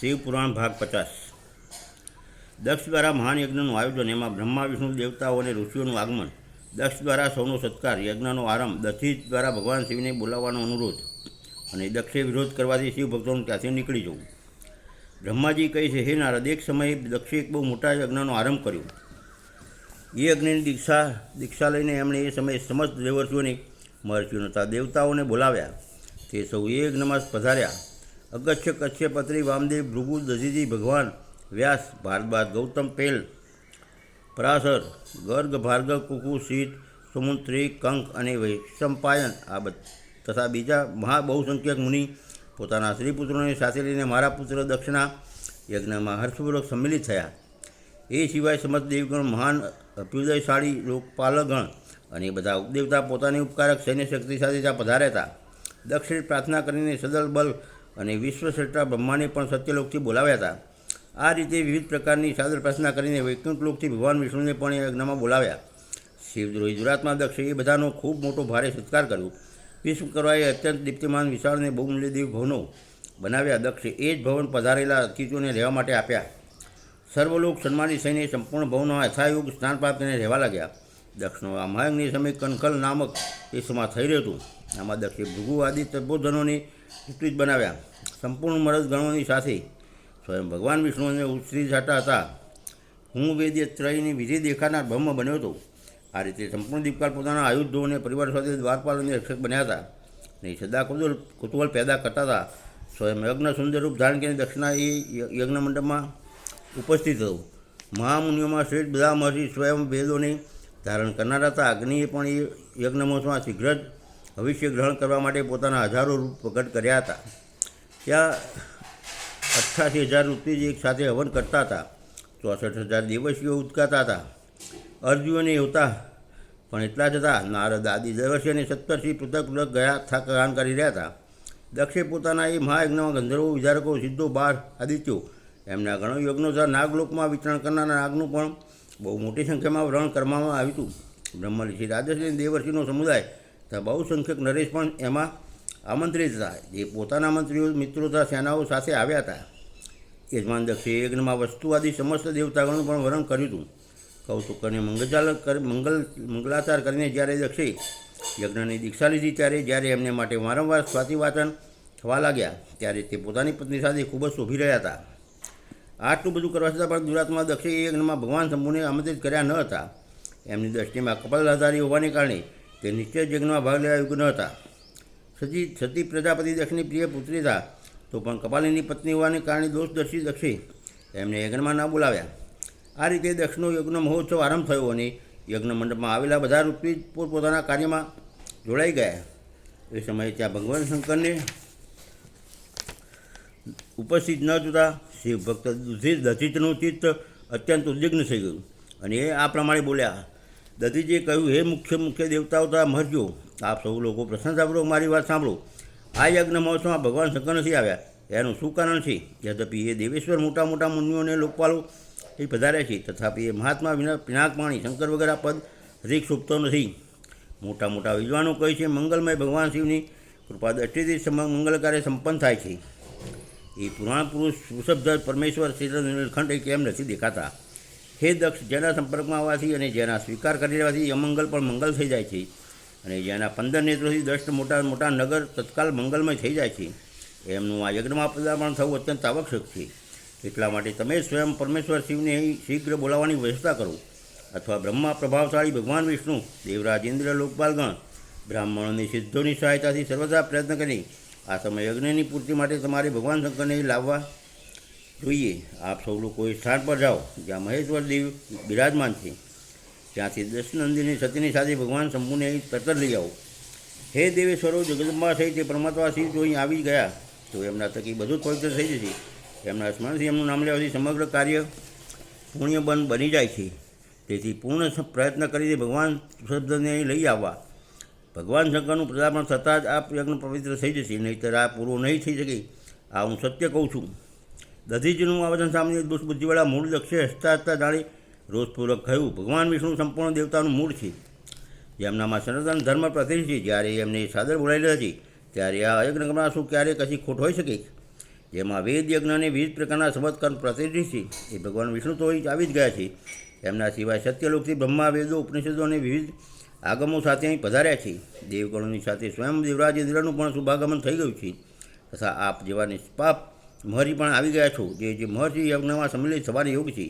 શિવ પુરાણ ભાગ પચાસ. દક્ષ દ્વારા મહાન યજ્ઞનું આયોજન, એમાં બ્રહ્મા, વિષ્ણુ, દેવતાઓ અને ઋષિઓનું આગમન. દક્ષ દ્વારા સૌનો સત્કાર, યજ્ઞનો આરંભ દથી દ્વારા ભગવાન શિવને બોલાવવાનો અનુરોધ અને દક્ષે વિરોધ કરવાથી શિવ ભક્તોનું ત્યાંથી નીકળી જવું. બ્રહ્માજી કહે છે, હે નારદ, એક સમયે દક્ષે એક બહુ મોટા યજ્ઞનો આરંભ કર્યો. એ યજ્ઞની દીક્ષા દીક્ષા લઈને એમણે એ સમયે સમસ્ત દેવર્ષિઓને મહર્ષિઓ તથા દેવતાઓને બોલાવ્યા. તે સૌ એ યજ્ઞમાં પધાર્યા. અગસ્ત્ય કચ્છપત્રી વામદેવ ભૃગુ દધીજી ભગવાન વ્યાસ ભારદ્વાજ ગૌતમ પેલ, પરાસર ગર્ગ ભાર્ગવ કુકુ શીત, સુમુત્રી કંક અને વૈશંપાયન આ તથા બીજા મહા બહુસંખ્યક મુનિ પોતાના સ્ત્રીપુત્રોને સાથે લઈને મારા પુત્ર દક્ષિણા યજ્ઞમાં હર્ષપૂર્વક સંમિલિત થયા. એ સિવાય સમસ્ત દેવગણ મહાન અભ્યુદયશાળી લોકપાલગણ અને બધા ઉપદેવતા પોતાની ઉપકારક સૈન્ય શક્તિ સાથે ત્યાં પધાર્યા હતા. દક્ષિણ પ્રાર્થના કરીને સદલ બલ અને વિશ્વશ્રેષ્ઠા બ્રહ્માને પણ સત્યલોકથી બોલાવ્યા હતા. આ રીતે વિવિધ પ્રકારની સાદર પ્રાર્થના કરીને વૈકુંઠલોકથી ભગવાન વિષ્ણુને પણ એ યજ્ઞમાં બોલાવ્યા. શિવદ્રોહી દુરાત્મા દક્ષે, એ બધાનો ખૂબ મોટો ભારે સત્કાર કર્યો. વિશ્વકર્માએ અત્યંત દીપ્તિમાન વિશાળ અને બહુમૂલ્ય ભવનો બનાવ્યા. દક્ષે એ જ ભવન પધારેલા અતિથિઓને રહેવા માટે આપ્યા. સર્વલોક સન્માની થઈને સંપૂર્ણ ભવનો યથાયુગ સ્નાન પ્રાપ્ત કરીને રહેવા લાગ્યા. દક્ષનો આ મહાયજ્ઞ સમય કનખલ નામક દેશમાં થઈ રહ્યું હતું. આમાં દક્ષિણ ભૃગુવાદી તત્વોધનોની વિપરીત બનાવ્યા. સંપૂર્ણ મરદ ગણોની સાથે. સ્વયં ભગવાન વિષ્ણુને ઉત્સરી જતા હતા. હું વેદ્ય ત્રયની વિધિ દેખાનાર બ્રહ્મ બન્યો હતો. આ રીતે સંપૂર્ણ દીપકાલ પોતાના આયુધો અને પરિવાર સાથે દ્વારપાલ અને રક્ષક બન્યા હતા. અને સદા કુતુલ કુતૂહલ પેદા કરતા હતા. સ્વયં યજ્ઞ સુંદર રૂપ ધારણ કરીને દક્ષિણા એ યજ્ઞ મંડપમાં ઉપસ્થિત હતો. મહામુનિઓમાં શ્રેષ્ઠ બધા મહર્ષિ સ્વયં વેદોને ધારણ કરનારા હતા. અગ્નિએ પણ એ યજ્ઞ મહોત્સવમાં શીઘ્ર જ ભવિષ્ય ગ્રહણ કરવા માટે પોતાના હજારો રૂપ પ્રગટ કર્યા હતા. ત્યાં અઠ્ઠાસી હજાર રૂપથી એક સાથે હવન કરતા હતા. ચોસઠ હજાર દેવસીઓ ઉદકાતા હતા. અર્જુને હોતા પણ એટલા જ હતા. નારદ આદિ દેવશી અને સત્તરથી પૃથક પૃથક ગયા ગાન કરી રહ્યા હતા. દક્ષે પોતાના એ મહાયજ્ઞમાં ગંધર્વો વિચારકો સિદ્ધો બાર આદિત્યો. એમના ઘણો યજ્ઞો તથા નાગલોકમાં વિતરણ કરનારા નાગનું પણ બહુ મોટી સંખ્યામાં વ્રણ કરવામાં આવ્યું હતું. બ્રહ્મઋષિ રાજર્ષિ અને દેવર્ષિનો સમુદાય બહુસંખ્યક નરેશ પણ એમાં આમંત્રિત હતા જે પોતાના મંત્રીઓ, મિત્રો તથા સેનાઓ સાથે આવ્યા હતા. યજમાન દક્ષે યજ્ઞમાં વસ્તુવાદી સમસ્ત દેવતાગણનું પણ વર્ણન કર્યું હતું. કૌતુક અને મંગળચાલ કરી, મંગલ, મંગલાચાર કરીને જ્યારે દક્ષે યજ્ઞની દીક્ષા લીધી, ત્યારે જ્યારે એમને માટે વારંવાર સ્વાતિ વાચન થવા લાગ્યા, ત્યારે તે પોતાની પત્ની સાથે ખૂબ જ શોભી રહ્યા હતા. આટલું બધું કરવા છતાં પણ દુરાત્મા દક્ષે યજ્ઞમાં ભગવાન શંભુને આમંત્રિત કર્યા ન હતા. એમની દ્રષ્ટિમાં કપાલધારી હોવાને કારણે તે નિશ્ચય યજ્ઞમાં ભાગ લેવા યોગ્ય હતા સતી સતી પ્રજાપતિ દક્ષની પ્રિય પુત્રી હતા, તો પણ કપાલીની પત્ની હોવાને કારણે દોષદર્શી દક્ષે. એમને યજ્ઞમાં ના બોલાવ્યા. આ રીતે દક્ષનો યજ્ઞ મહોત્સવ આરંભ થયો અને યજ્ઞ મંડપમાં આવેલા બધા રૂપી પોતપોતાના કાર્યમાં જોડાઈ ગયા. એ સમયે ત્યાં ભગવાન શંકરને ઉપસ્થિત ન જોતા શિવ ભક્ત દધિતનું ચિત્ત અત્યંત ઉદ્વિગ્ન થઈ ગયું. અને એ આ પ્રમાણે બોલ્યા દધીજીએ કહ્યું, હે મુખ્ય મુખ્ય દેવતાઓ, તો આ મરજો. આપ સૌ લોકો પ્રશંસાપૂર્વક મારી વાત સાંભળો. આ યજ્ઞ મહોત્સવમાં ભગવાન શંકર નથી આવ્યા. એનું શું કારણ છે? યદ્યપિ એ દેવેશ્વર મોટા મોટા મુનિઓને લોકપાલો એ પધાર્યા છે, તથાપિ એ મહાત્મા વિના પિનાકપાણી શંકર વગર પદ રીક્ષ ઉપતો નથી. મોટા મોટા વિદ્વાનો કહે છે, મંગલમય ભગવાન શિવની કૃપા દ્રષ્ટિથી મંગલ કાર્ય સંપન્ન થાય છે. એ પુરાણ પુરુષ વૃષભધર પરમેશ્વર શ્રી નીલખંડ એ કેમ નથી દેખાતા? હે દક્ષ, જેના સંપર્કમાં આવવાથી અને જેના સ્વીકાર કરી લેવાથી અમંગલ પણ મંગલ થઈ જાય છે. અને જેના પંદર નેત્રોથી દષ્ટ મોટા મોટા નગર તત્કાલ મંગલમય થઈ જાય છે. એમનું આ યજ્ઞમાં પદાર્પણ થવું અત્યંત આવશ્યક છે. એટલા માટે તમે સ્વયં પરમેશ્વર શિવને શીઘ્ર બોલાવવાની વ્યવસ્થા કરો. અથવા બ્રહ્મા પ્રભાવશાળી ભગવાન વિષ્ણુ દેવરાજ ઇન્દ્ર લોકપાલગણ, બ્રાહ્મણોની સિદ્ધોની સહાયતાથી સર્વદા પ્રયત્ન કરી. આ સમય યજ્ઞની પૂર્તિ માટે તમારે ભગવાન શંકરને લાવવા જોઈએ. આપ સૌ લોકો એ સ્થાન પર જાઓ, જ્યાં મહેશ્વર દેવ બિરાજમાન છે ત્યાંથી દશનંદીની સતીની સાથે ભગવાન શંભુને અહીં તરત લઈ આવો. હે દેવેશ્વરો, જગદંબા સહિત પરમાત્મા શિવ જો અહીં આવી ગયા, તો એમના થકી બધું જ પવિત્ર થઈ જશે. એમના સ્મરણથી એમનું નામ લેવાથી સમગ્ર કાર્ય પુણ્યબન બની જાય છે. તેથી પૂર્ણ પ્રયત્ન કરીને ભગવાન શબ્દને અહીં લઈ આવવા. ભગવાન શંકરનું પ્રદાપણ થતાં જ આ યજ્ઞ પવિત્ર થઈ જશે, નહીંતર આ પૂરો નહીં થઈ શકે. આ હું સત્ય કહું છું. દધીજીનું આ વચન સામાન્ય દુષ્બુદ્ધિવાળા મૂળ લક્ષ્ય હસતા હસતા જાણી રોષપૂર્વક કહ્યું, ભગવાન વિષ્ણુ સંપૂર્ણ દેવતાનું મૂળ છે. જેમનામાં સનાતન ધર્મ પ્રતિનિધિ છે. જ્યારે એમને સાદર બોલાયેલી હતી, ત્યારે આ યજ્ઞમાં શું ક્યારે કશી ખોટ હોઈ શકે? જેમાં વેદ યજ્ઞને વિવિધ પ્રકારના ચમત્કાર પ્રતિષ્ઠિત છે. એ ભગવાન વિષ્ણુ તો આવી જ ગયા છે. એમના સિવાય સત્યલોકથી બ્રહ્મા, વેદો, ઉપનિષદો અને વિવિધ આગમો સાથે અહીં પધાર્યા છે. દેવગણોની સાથે સ્વયં દેવરાજ ઇન્દ્રનું પણ શુભાગમન થઈ ગયું છે. તથા આપ જેવા નિષ્પાપ મહર્ષિ પણ આવી ગયા છો. જે જે મહર્ષિ યજ્ઞમાં સંમિલિત થવાનો યોગ છે.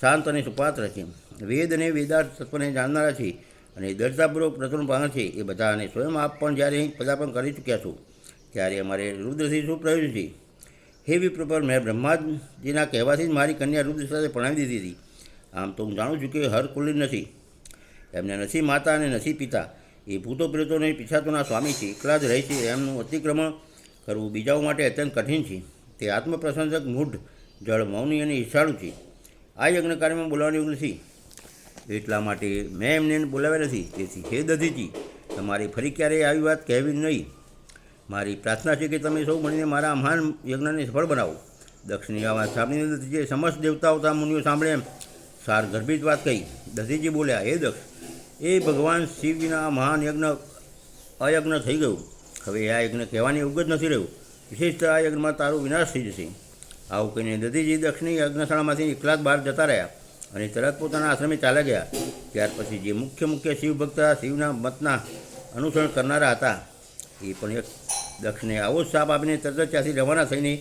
શાંત અને સુપાત્ર છે. વેદ અને વેદાર્થ તત્વને જાણનારા છે અને દર્શાપૂર્વક પ્રથમ પામે છે. એ બધા અને સ્વયં આપ પણ જ્યારે અહીં પદાર્પણ કરી ચૂક્યા છો, ત્યારે અમારે રુદ્રથી શું પ્રયોજન છે? હે વિપ્રપર મેં બ્રહ્માજીના કહેવાથી જ મારી કન્યા રુદ્ર સાથે પરણાવી દીધી હતી. આમ તો હું જાણું છું કે હર કુલી નથી. એમને નથી માતા અને નથી પિતા, એ ભૂતો પ્રેતોને પિછાતોના સ્વામી છે. એકલા જ રહે છે. એમનું અતિક્રમણ કરવું બીજાઓ માટે અત્યંત કઠિન છે. તે આત્મપ્રશંસક મૂઢ જળ મૌની અને ઈર્ષાળુ છે. આ યજ્ઞ કાર્યમાં બોલાવવાનું યોગ નથી. એટલા માટે મેં એમને બોલાવ્યા નથી તેથી હે દધીજી, તમારી ફરી ક્યારેય આવી વાત કહેવી નહીં. મારી પ્રાર્થના છે કે તમે સૌ મળીને મારા મહાન યજ્ઞને સફળ બનાવો. દક્ષિણી આ વાત સાંભળીને દધીજીએ સમસ્ત દેવતાઓ તા મુનિઓ સાંભળે એમ સાર ગર્ભિત વાત કહી. દધીજી બોલ્યા, હે દક્ષ, એ ભગવાન શિવજીના મહાન યજ્ઞ અયજ્ઞ થઈ ગયું. હવે આ યજ્ઞ કહેવાની જ નથી રહ્યું. વિશેષતઃ આ યજ્ઞમાં તારો વિનાશ થઈ જશે. આવું કહીને દધીજી દક્ષિણી યજ્ઞશાળામાંથી એકલા બહાર જતા રહ્યા અને તરત પોતાના આશ્રમે ચાલ્યા ગયા. ત્યાર પછી જે મુખ્ય મુખ્ય શિવ ભક્ત શિવના મતના અનુસરણ કરનારા હતા, એ પણ એક દક્ષને આવો જ સાપ આપીને તરત ત્યાંથી રવાના થઈને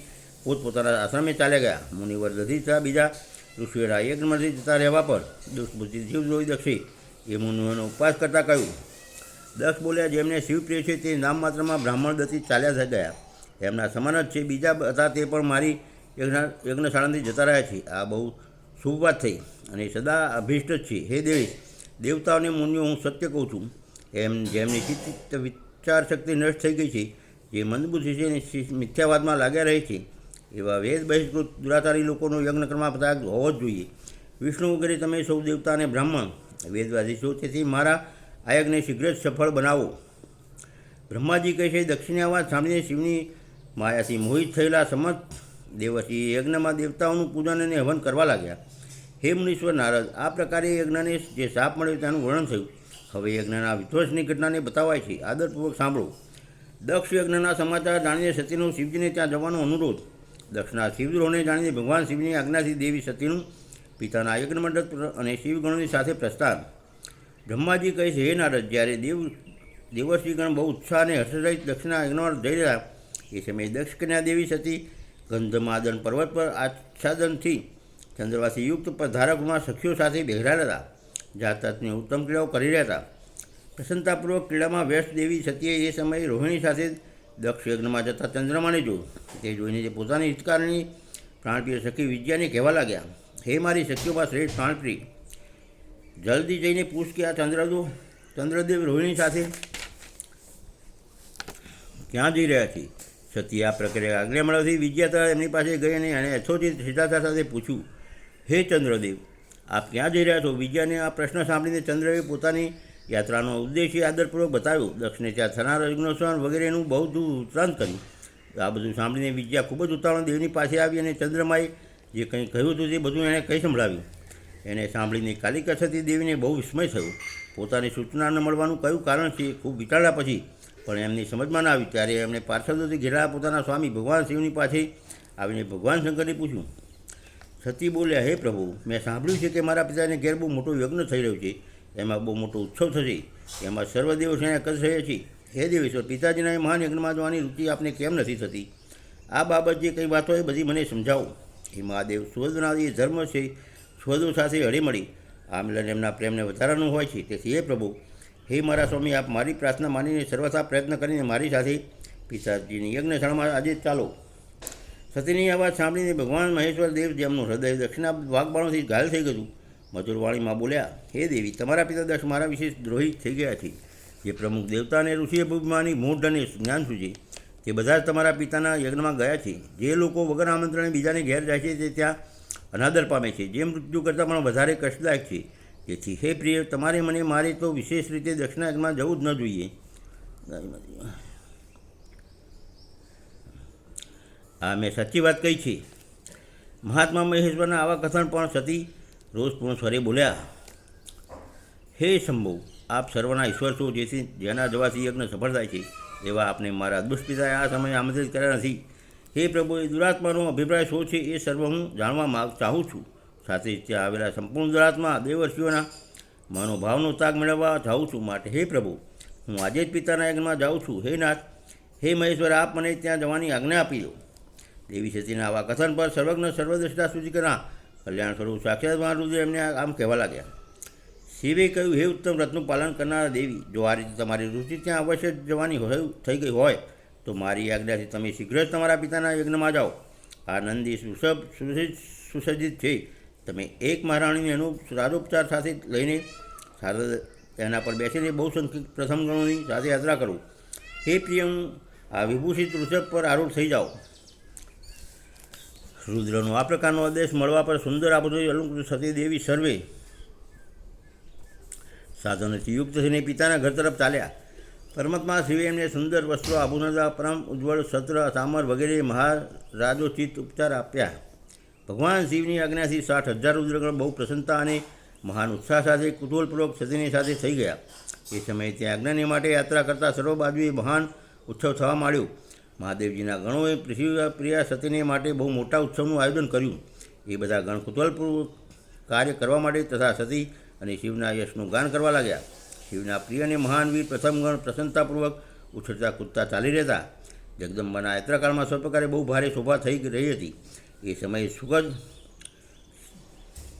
પોતપોતાના આશ્રમે ચાલ્યા ગયા. મુનિવર દધીતા બીજા ઋષિઓના યજ્ઞમાંથી જતા રહેવા પર દુષ્બુદ્ધિ જોઈ દક્ષિ એ મુનિઓનો ઉપવાસ કરતાં કહ્યું, દક્ષ બોલ્યા, જેમને શિવ પ્રિય છે તે નામ માત્રમાં બ્રાહ્મણ દતી ચાલ્યા થઈ ગયા. એમના સમાન જ છે. બીજા હતા તે પણ મારી યજ્ઞ, યજ્ઞશાળાથી જતા રહ્યા છે આ બહુ શુભ વાત થઈ અને સદા અભિષ્ટ જ છે હે દેવી, દેવતાઓને મુનિઓ, હું સત્ય કહું છું. એમ, જેમની ચિત્ત વિચાર શક્તિ નષ્ટ થઈ ગઈ છે, જે મંદબુદ્ધિ છે અને મિથ્યાવાદમાં લાગ્યા રહે છે, એવા વેદ બહિષ્કૃત દુરાચારી લોકોનો યજ્ઞ કરવા પદાર્થ હોવો જ જોઈએ. વિષ્ણુ વગેરે તમે સૌ દેવતા અને બ્રાહ્મણ વેદવાદી છો તેથી મારા આ યજ્ઞને શીઘ્ર જ સફળ બનાવો. બ્રહ્માજી કહે છે દક્ષિણી અવાજ સાંભળીને શિવની માયાથી મોહિત થયેલા સમત દેવસી યજ્ઞમાં દેવતાઓનું પૂજન અને હવન કરવા લાગ્યા. હે મુનીશ્વર નારદ, આ પ્રકારે યજ્ઞને જે શાપ મળ્યો તેનું વર્ણન થયું. હવે યજ્ઞના વિધ્વંસની ઘટનાને બતાવાય છે. આદરપૂર્વક સાંભળો. દક્ષ યજ્ઞના સમાચાર જાણીને સતીનો શિવજીને ત્યાં જવાનો અનુરોધ. દક્ષના શિવદ્રોહને જાણીને ભગવાન શિવની આજ્ઞાથી દેવી સતીનું પિતાના યજ્ઞ મંડપ અને શિવગણોની સાથે પ્રસ્થાન. બ્રહ્માજી કહે છે, હે નારદ, જ્યારે દેવ દેવર્ષિગણ બહુ ઉત્સાહ અને હર્ષરહિત દક્ષિણા યજ્ઞમાં જઈ રહ્યા એ સમયે દક્ષ કન્યા દેવી સતી ગંધમાદન પર્વત પર આચ્છાદનથી ચંદ્રવાસી યુક્ત પધારકમાં સખીઓ સાથે બેહરાયેલા હતા. જાતની ઉત્તમ ક્રિયાઓ કરી રહ્યા હતા. પ્રસન્નતાપૂર્વક ક્રીડામાં વ્યસ્ત દેવી સતીએ એ સમયે રોહિણી સાથે દક્ષ યજ્ઞમાં જતા ચંદ્રમાને જોયું. તે જોઈને તે પોતાની હિતકારની પ્રાણપ્રિય સખી વિદ્યાને કહેવા લાગ્યા, હે મારી સખીઓમાં શ્રેષ્ઠ પ્રાણપ્રિય. જલ્દી જઈને પૂછ કે આ ચંદ્રદો, ચંદ્રદેવ રોહિણી સાથે ક્યાં જઈ રહ્યા છે? સતી આ પ્રક્રિયા મળવાથી વિદ્યા તરફ એમની પાસે ગઈ અને એણે યથોચિત સિદ્ધાર્થા સાથે પૂછ્યું, હે ચંદ્રદેવ, આપ ક્યાં જઈ રહ્યા છો? વિજ્યાને આ પ્રશ્ન સાંભળીને ચંદ્રએ પોતાની યાત્રાનો ઉદ્દેશ્ય આદરપૂર્વક બતાવ્યો. દક્ષિણે ત્યાં થનાર યજ્ઞોત્સવ વગેરેનું બહુ ઉત્રાંત કર્યું. આ બધું સાંભળીને વિજ્યા ખૂબ જ ઉતાવળ દેવની પાસે આવી અને ચંદ્રમાએ જે કંઈ કહ્યું હતું તે બધું એણે કહી સંભળાવ્યું. એને સાંભળીને કાલિકા સતી દેવીને બહુ વિસ્મય થયો. પોતાની સૂચના ન મળવાનું કયું કારણ છે ખૂબ વિચાર્યા પછી પણ એમની સમજમાં ના આવી ત્યારે એમણે પાર્ષદોથી ઘેરાયા પોતાના સ્વામી ભગવાન શિવની પાસે આવીને ભગવાન શંકરને પૂછ્યું, સતી બોલ્યા હે પ્રભુ, મેં સાંભળ્યું છે કે મારા પિતાને ઘેર બહુ મોટો યજ્ઞ થઈ રહ્યો છે. એમાં બહુ મોટો ઉત્સવ થશે. એમાં સર્વદેવ છે કદ થયા છે. હે દેવેશ્વર, પિતાજીના એ મહાન યજ્ઞમાં જવાની રુચિ આપને કેમ નથી થતી? આ બાબત જે કંઈ વાતો એ બધી મને સમજાવો. એ મહાદેવ સ્વદના એ ધર્મ છે. સ્વદો સાથે હળીમળી. આ મિલન એમના પ્રેમને વધારાનું હોય છે. તેથી હે પ્રભુ હે મારા સ્વામી, આપ મારી પ્રાર્થના માનીને સર્વથા પ્રયત્ન કરીને મારી સાથે પિતાજીની યજ્ઞશાળામાં આજે ચાલો. સતીની આ વાત સાંભળીને ભગવાન મહેશ્વર દેવ જેમનું હૃદય દક્ષિણા વાઘબાણોથી ઘાયલ થઈ ગયું, મધુરવાણીમાં બોલ્યા, હે દેવી, તમારા પિતા દક્ષ મારા વિશે દ્રોહી થઈ ગયા છે. જે પ્રમુખ દેવતા અને ઋષિએ ભૂમિમાની મૂઢ અને જ્ઞાન સૂચે તે બધા જ તમારા પિતાના યજ્ઞમાં ગયા છે. જે લોકો વગર આમંત્રણે બીજાને ઘેર જાય છે, તે ત્યાં અનાદર પામે છે. જે મૃત્યુ કરતાં પણ વધારે કષ્ટદાયક છે. તેથી હે પ્રિય, તમારે મને, મારે તો વિશેષ રીતે દક્ષિણાગમાં જવું જ ન જોઈએ. હા, મેં સાચી વાત કહી છે. મહાત્મા મહેશ્વરના આવા કથન પણ સતી રોજપૂર્ણ સ્વરે બોલ્યા. હે શંભુ, આપ સર્વના ઈશ્વર છો, જેથી જેના જવાથી યજ્ઞ સફળ થાય છે, એવા આપને મારા દુષ્પિતાએ આ સમયે આમંત્રિત કર્યા નથી. હે પ્રભુ, એ દુરાત્માનો અભિપ્રાય શું છે, એ સર્વ હું જાણવા ચાહું છું. સાથે ત્યાં આવેલા સંપૂર્ણ ગુજરાતમાં દેવર્ષિઓના મનોભાવનો તાગ મેળવવા જાઉં છું માટે. હે પ્રભુ, હું આજે જ પિતાના યજ્ઞમાં જાઉં છું. હે નાથ, હે મહેશ્વર, આપ મને ત્યાં જવાની આજ્ઞા આપી દો. દેવી સતીના આવા કથન પર સર્વજ્ઞ સર્વદ્રષ્ટા સૂચિકના કલ્યાણ સ્વરૂપ સાક્ષાત મહારુદ્ર એમને આમ કહેવા લાગ્યા. શિવે કહ્યું, હે ઉત્તમ વ્રતનું પાલન કરનારા દેવી, જો આ રીતે તમારી રુચિ ત્યાં અવશ્ય જવાની થઈ ગઈ હોય, તો મારી આજ્ઞાથી તમે શીઘ્ર જ તમારા પિતાના યજ્ઞમાં જાઓ. આ નંદી સુસભ સુસજ્જિત છે. તમે એક મહારાણીને એનું રાજોપચાર સાથે લઈને સાથે તેના પર બેસીને બહુ સંખ્યક પ્રથમ ગણોની સાથે યાત્રા કરું. હે પ્રિય હું આ વિભૂષિત વૃષભ પર આરૂઢ થઈ જાઓ. રુદ્રનો આ પ્રકારનો આદેશ મળવા પર સુંદર આબોધોઈ અલંકૃત સતીદેવી સર્વે સાધનોથી યુક્ત થઈને પિતાના ઘર તરફ ચાલ્યા. પરમાત્મા શિવે એમને સુંદર વસ્ત્રો આભૂષણતા પરમ ઉજ્જવળ સત્ર, સામર વગેરે, મહારાજોચિત ઉપચાર આપ્યા. ભગવાન શિવની આજ્ઞાથી સાઠ હજાર રુદ્રગણ બહુ પ્રસન્નતા અને મહાન ઉત્સાહ સાથે કુતૂહલપૂર્વક સતીની સાથે થઈ ગયા. એ સમયે ત્યાં આજ્ઞાની માટે યાત્રા કરતા સર્વ બાજુએ મહાન ઉત્સવ થવા માંડ્યો. મહાદેવજીના ગણોએ પૃથ્વી પ્રિયા સતીને માટે બહુ મોટા ઉત્સવનું આયોજન કર્યું. એ બધા ગણ કુતૂહલપૂર્વક કાર્ય કરવા માટે તથા સતી અને શિવના યશનું ગાન કરવા લાગ્યા. શિવના પ્રિય અને મહાન વીર પ્રથમ ગણ પ્રસન્નતાપૂર્વક ઉછળતા કૂદતા ચાલી રહેતા. જગદંબાના યાત્રાકાળમાં સ્વપ્રકારે બહુ ભારે શોભા થઈ રહી હતી. એ સમયે સુખદ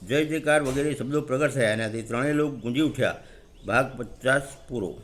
જય જયકાર વગેરે શબ્દો પ્રગટ થયા અને ત્રણેય લોક ગુંજી ઉઠ્યા. ભાગ પચાસ પૂરો.